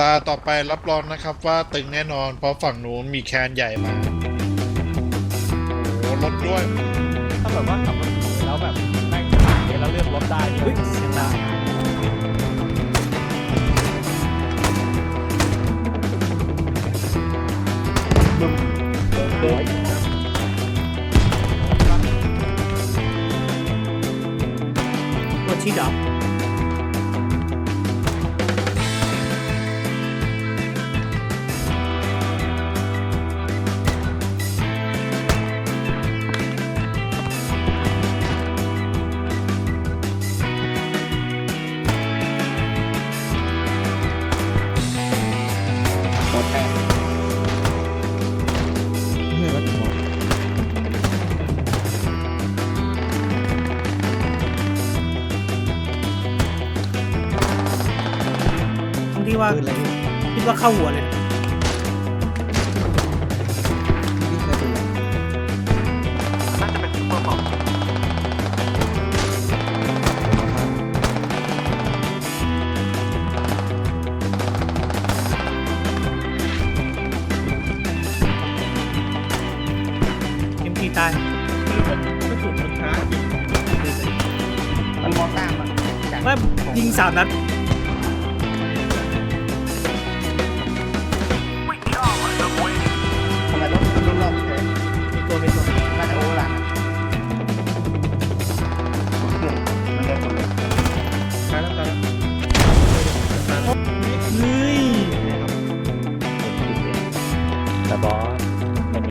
ตาต่อไปรับรองนะครับว่าตึงแน่นอนเพราะฝั่งนู้นมีแคนใหญ่มาโอ้โหรถด้วยถ้าแบบว่าขับรถหนีแล้วแบบแม่งเดี๋ยวเราเลือกรถได้นี่เฮ้ยเสียงดังตัวชี้ดับ ทั้งที่ว่าปืนอะไรพี่คิดว่าเข้าหัวเลยพี่ใช้ปืนอะไรน่าจะเป็นซุปเปอร์บอกเอ็มทีตายคือมันกระสุนมันช้าจริงมันมองตามอะไม่ยิงสามนัด Bye.